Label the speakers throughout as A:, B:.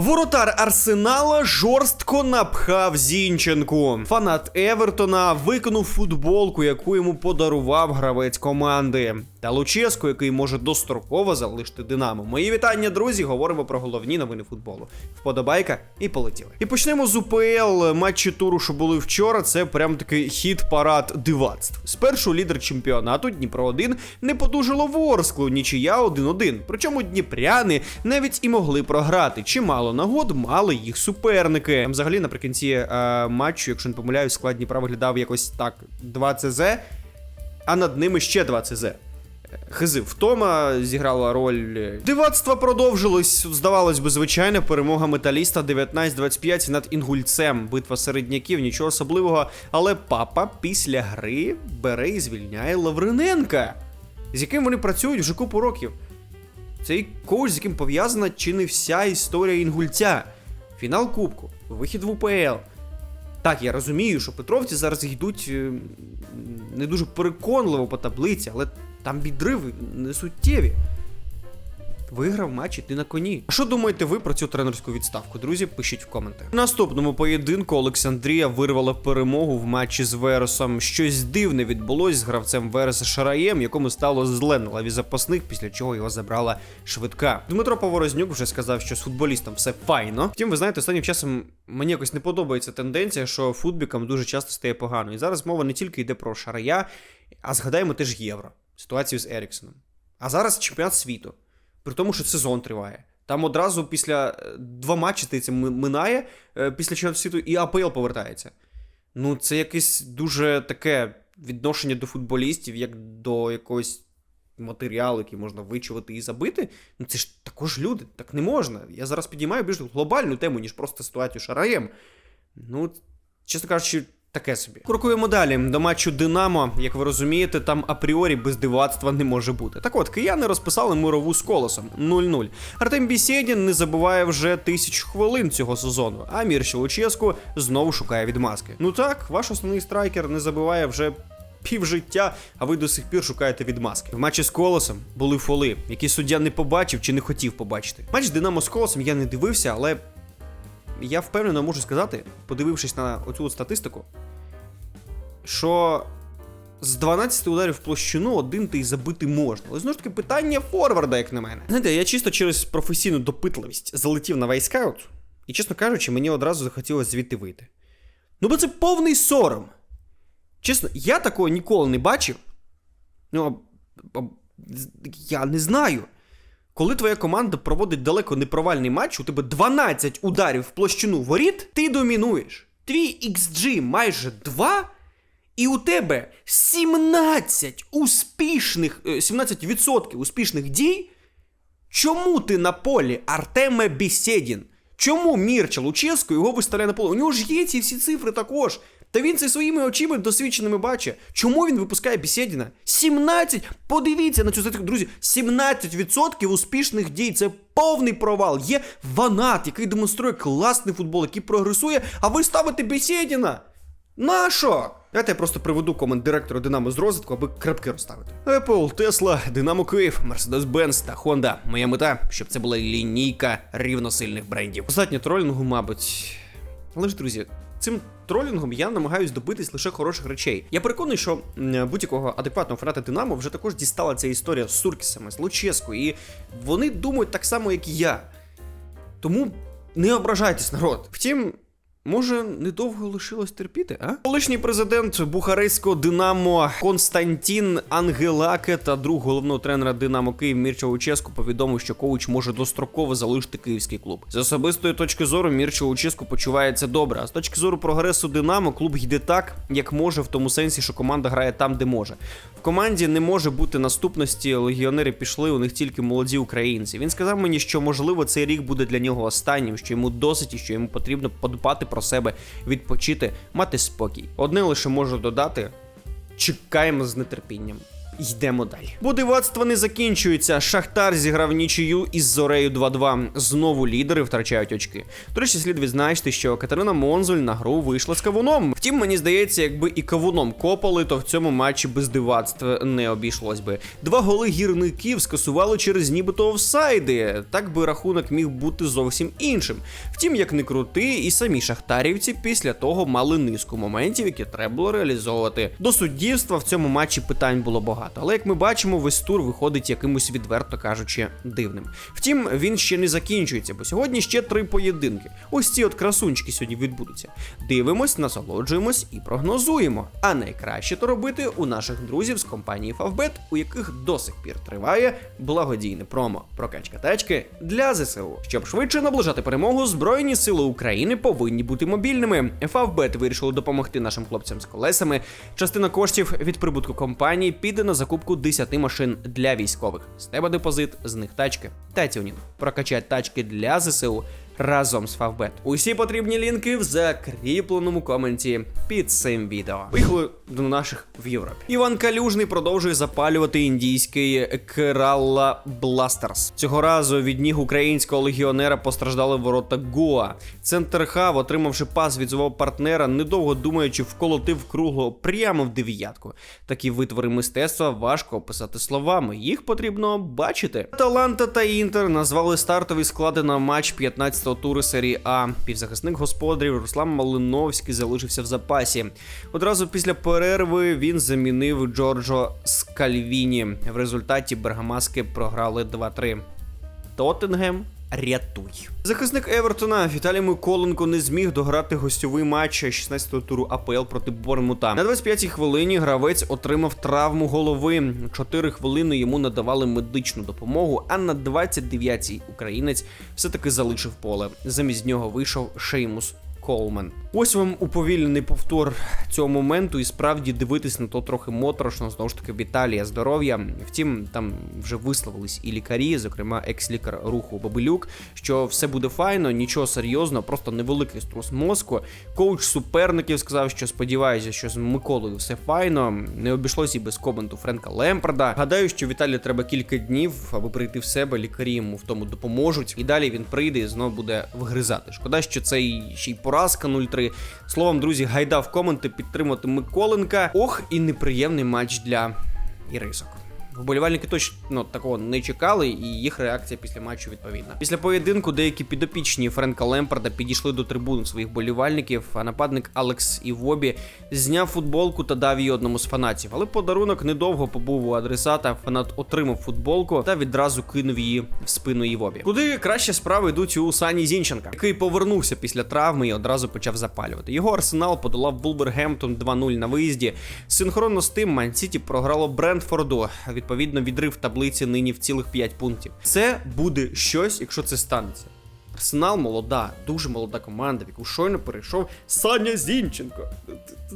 A: Воротар Арсенала жорстко напхав Зінченку. Фанат Евертона викинув футболку, яку йому подарував гравець команди. Та Луческо, який може достроково залишити Динамо. Мої вітання, друзі. Говоримо про головні новини футболу. Вподобайка і полетіли. І почнемо з УПЛ. Матчі туру, що були вчора. Це прям такий хід парад дивацтв. Спершу лідер чемпіонату Дніпро 1 не подужило Ворсклу, нічия 1-1. Причому дніпряни навіть і могли програти. Чимало нагод мали їх суперники. Взагалі, наприкінці е, матчу, якщо не помиляюсь, склад Дніпра виглядав якось так: 2 ЦЗ, а над ними ще 2 ЦЗ. Хизи втома зіграла роль. Дивацтва продовжилось. Здавалось би, звичайна перемога металіста 19-25 над інгульцем. Битва середняків, нічого особливого. Але папа після гри бере і звільняє Лавриненка, з яким вони працюють вже купу років. Цей коуч, з яким пов'язана чи не вся історія інгульця. Фінал Кубку, вихід в УПЛ. Так, я розумію, що Петровці зараз йдуть е, не дуже переконливо по таблиці, але там відриви не суттєві. Виграв матч, і ти на коні. А що думаєте ви про цю тренерську відставку? Друзі, пишіть в коменти. В наступному поєдинку Олександрія вирвала перемогу в матчі з Вересом. Щось дивне відбулось з гравцем Вереса Шараєм, якому стало зле на лаві запасних, після чого його забрала швидка. Дмитро Поворознюк вже сказав, що з футболістом все файно. Втім, ви знаєте, останнім часом мені якось не подобається тенденція, що футбікам дуже часто стає погано. І зараз мова не тільки йде про Шарая, а згадаємо теж євро, ситуацію з Еріксоном. А зараз чемпіонат світу. При тому, що сезон триває. Там одразу після е, два матчі здається, минає е, після чемпіонату світу і АПЛ повертається. Ну, це якесь дуже таке відношення до футболістів, як до якогось матеріалу, який можна вичувати і забити. Ну це ж також люди, так не можна. Я зараз підіймаю більш глобальну тему, ніж просто ситуацію Шараєм. Ну, чесно кажучи, таке собі. Крокуємо далі до матчу Динамо. Як ви розумієте, там апріорі без дивацтва не може бути. Так от, кияни розписали мирову з колосом 0-0. Артем Бісєдін не забуває вже тисячу хвилин цього сезону, а Мірча Луческу знову шукає відмазки. Ну так, ваш основний страйкер не забиває вже. Півжиття, а ви до сих пір шукаєте відмазки. В матчі з колосом були фоли, які суддя не побачив чи не хотів побачити. Матч Динамо з колосом я не дивився, але я впевнено можу сказати, подивившись на оцю от статистику, що з 12 ударів в площину один ти й забити можна. Але знову ж таки питання форварда, як на мене. Знаєте, я чисто через професійну допитливість залетів на вайскаут, і, чесно кажучи, мені одразу захотілося звідти вийти. Ну, бо це повний сором. Чесно, я такого ніколи не бачив. Ну, я не знаю. Коли твоя команда проводить далеко непровальний матч, у тебе 12 ударів в площину воріт, ти домінуєш. Твій XG майже 2, і у тебе 17 успішних, е, 17% успішних дій. Чому ти на полі Артеме Бісєдін? Чому Мірча Луческо його виставляє на поле? У нього ж є ці всі цифри також. Та він це своїми очима досвідченими бачить. Чому він випускає Бісєдіна? 17! Подивіться на цю статистику, друзі. 17% успішних дій. Це повний провал. Є Ванат, який демонструє класний футбол, який прогресує, а ви ставите Бісєдіна. Нащо? Давайте я просто приведу комент директора Динамо з розвитку, аби крапки розставити. Apple, Tesla, Динамо Київ, Mercedes-Benz та Honda. Моя мета, щоб це була лінійка рівносильних брендів. Достатньо тролінгу, мабуть. Але ж, друзі, цим тролінгом я намагаюсь добитись лише хороших речей. Я переконаний, що будь-якого адекватного фаната Динамо вже також дістала ця історія з Суркісами, з Луческою, і вони думають так само, як і я. Тому не ображайтесь, народ. Втім, може, недовго лишилось терпіти, а? Колишній президент бухарестського Динамо Константін Ангелаке та друг головного тренера Динамо Київ Мірча Луческу повідомив, що коуч може достроково залишити київський клуб. З особистої точки зору Мірча Луческу почувається добре. А з точки зору прогресу Динамо, клуб йде так, як може, в тому сенсі, що команда грає там, де може. В команді не може бути наступності. Легіонери пішли, у них тільки молоді українці. Він сказав мені, що можливо цей рік буде для нього останнім, що йому досить і що йому потрібно подбати про себе, відпочити, мати спокій. Одне лише можу додати: чекаємо з нетерпінням. Йдемо далі. Бо дивацтво не закінчується. Шахтар зіграв нічию із Зорею 2-2. Знову лідери втрачають очки. До речі, слід відзначити, що Катерина Монзуль на гру вийшла з кавуном. Втім, мені здається, якби і кавуном копали, то в цьому матчі без дивацтв не обійшлось би. Два голи гірників скасували через нібито офсайди. Так би рахунок міг бути зовсім іншим. Втім, як не крути, і самі шахтарівці після того мали низку моментів, які треба було реалізовувати. До суддівства в цьому матчі питань було багато, але як ми бачимо, весь тур виходить якимось відверто кажучи дивним. Втім, він ще не закінчується, бо сьогодні ще три поєдинки. Ось ці от красунчики сьогодні відбудуться. Дивимось, насолоджуємось і прогнозуємо. А найкраще то робити у наших друзів з компанії Favbet, у яких до сих пір триває благодійне промо прокачка тачки для ЗСУ. Щоб швидше наближати перемогу, Збройні сили України повинні бути мобільними. Favbet вирішили допомогти нашим хлопцям з колесами. Частина коштів від прибутку компанії піде на закупку 10 машин для військових. З тебе депозит, з них тачки. Та Тюнінг. Прокачать тачки для ЗСУ разом з Favbet. Усі потрібні лінки в закріпленому коменті під цим відео. Поїхали до наших в Європі. Іван Калюжний продовжує запалювати індійський Керала Бластерс. Цього разу від ніг українського легіонера постраждали ворота Гоа. Центр Хав, отримавши пас від свого партнера, недовго думаючи, вколотив кругло прямо в дев'ятку. Такі витвори мистецтва важко описати словами. Їх потрібно бачити. Таланта та Інтер назвали стартові склади на матч 15-го туру серії А. Півзахисник господарів Руслан Малиновський залишився в запасі. Одразу після перерви він замінив Джорджо Скальвіні. В результаті Бергамаски програли 2-3. Тоттенгем Рятуй. Захисник Евертона Віталій Миколенко не зміг дограти гостьовий матч 16-го туру АПЛ проти Борнмута. На 25-й хвилині гравець отримав травму голови. Чотири хвилини йому надавали медичну допомогу. А на 29-й українець все-таки залишив поле. Замість нього вийшов Шеймус Колман. Ось вам уповільнений повтор цього моменту, і справді дивитись на то трохи моторошно. Знову ж таки, Віталія здоров'я. Втім, там вже висловились і лікарі, зокрема, екс-лікар руху Бабилюк, що все буде файно, нічого серйозного, просто невеликий струс мозку. Коуч суперників сказав, що сподіваюся, що з Миколою все файно. Не обійшлося і без коменту Френка Лемпарда. Гадаю, що Віталію треба кілька днів, аби прийти в себе. Лікарі йому в тому допоможуть. І далі він прийде і знову буде вгризати. Шкода, що це і ще й поразка 0-3. Словом, друзі, гайда в коменти підтримати Миколенка. Ох, і неприємний матч для ірисок. Вболівальники точно такого не чекали, і їх реакція після матчу відповідна. Після поєдинку деякі підопічні Френка Лемпарда підійшли до трибун своїх болівальників, а нападник Алекс Івобі зняв футболку та дав її одному з фанатів. Але подарунок недовго побув у адресата. Фанат отримав футболку та відразу кинув її в спину Івобі. Куди краще справи йдуть у Сані Зінченка, який повернувся після травми і одразу почав запалювати. Його арсенал подолав Булбергемптон 2-0 на виїзді. Синхронно з тим Ман-Сіті програло Брентфорду. Відповідно, відрив таблиці нині в цілих 5 пунктів. Це буде щось, якщо це станеться. Арсенал молода, дуже молода команда, в яку щойно перейшов Саня Зінченко.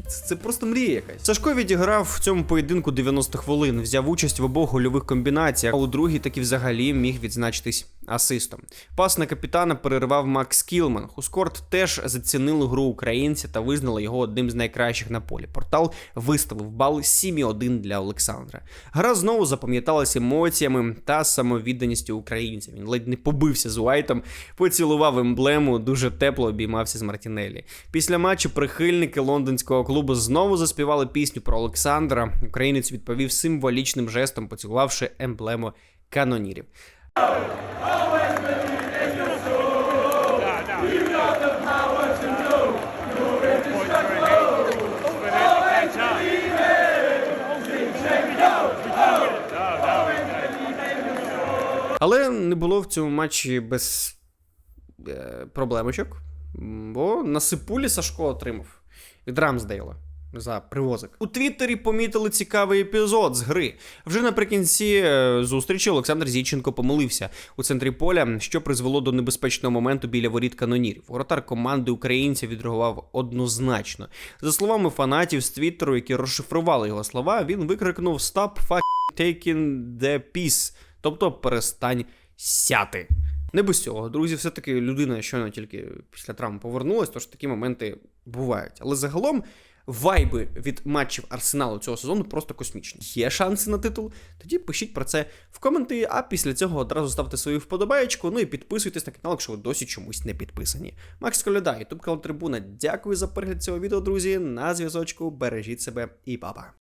A: Це просто мрія якась. Сашко відіграв в цьому поєдинку 90 хвилин, взяв участь в обох гольових комбінаціях, а у другій таки взагалі міг відзначитись асистом. Пас на капітана перервав Макс Кілман. Хускорт теж зацінили гру українця та визнали його одним з найкращих на полі. Портал виставив бал 7,1 для Олександра. Гра знову запам'яталася емоціями та самовідданістю українця. Він ледь не побився з Уайтом, поцілував емблему, дуже тепло обіймався з Мартінелі. Після матчу прихильники лондонського клубу знову заспівали пісню про Олександра. Українець відповів символічним жестом, поцілувавши емблему канонірів. Але не було в цьому матчі без проблемочок, бо на Сипулі Сашко отримав від Рамсдейла за привозик. У Твіттері помітили цікавий епізод з гри. Вже наприкінці е, зустрічі Олександр Зіченко помилився у центрі поля, що призвело до небезпечного моменту біля воріт канонірів. Воротар команди українця відреагував однозначно. За словами фанатів з Твіттеру, які розшифрували його слова, він викрикнув «Stop fucking taking the piece», тобто перестань сяти. Не без цього, друзі, все-таки людина щойно тільки після травми повернулась, тож такі моменти бувають. Але загалом вайби від матчів Арсеналу цього сезону просто космічні. Є шанси на титул? Тоді пишіть про це в коменти, а після цього одразу ставте свою вподобаєчку, ну і підписуйтесь на канал, якщо ви досі чомусь не підписані. Макс Коляда, ютуб канал Трибуна. Дякую за перегляд цього відео, друзі. На зв'язочку, бережіть себе і па-па.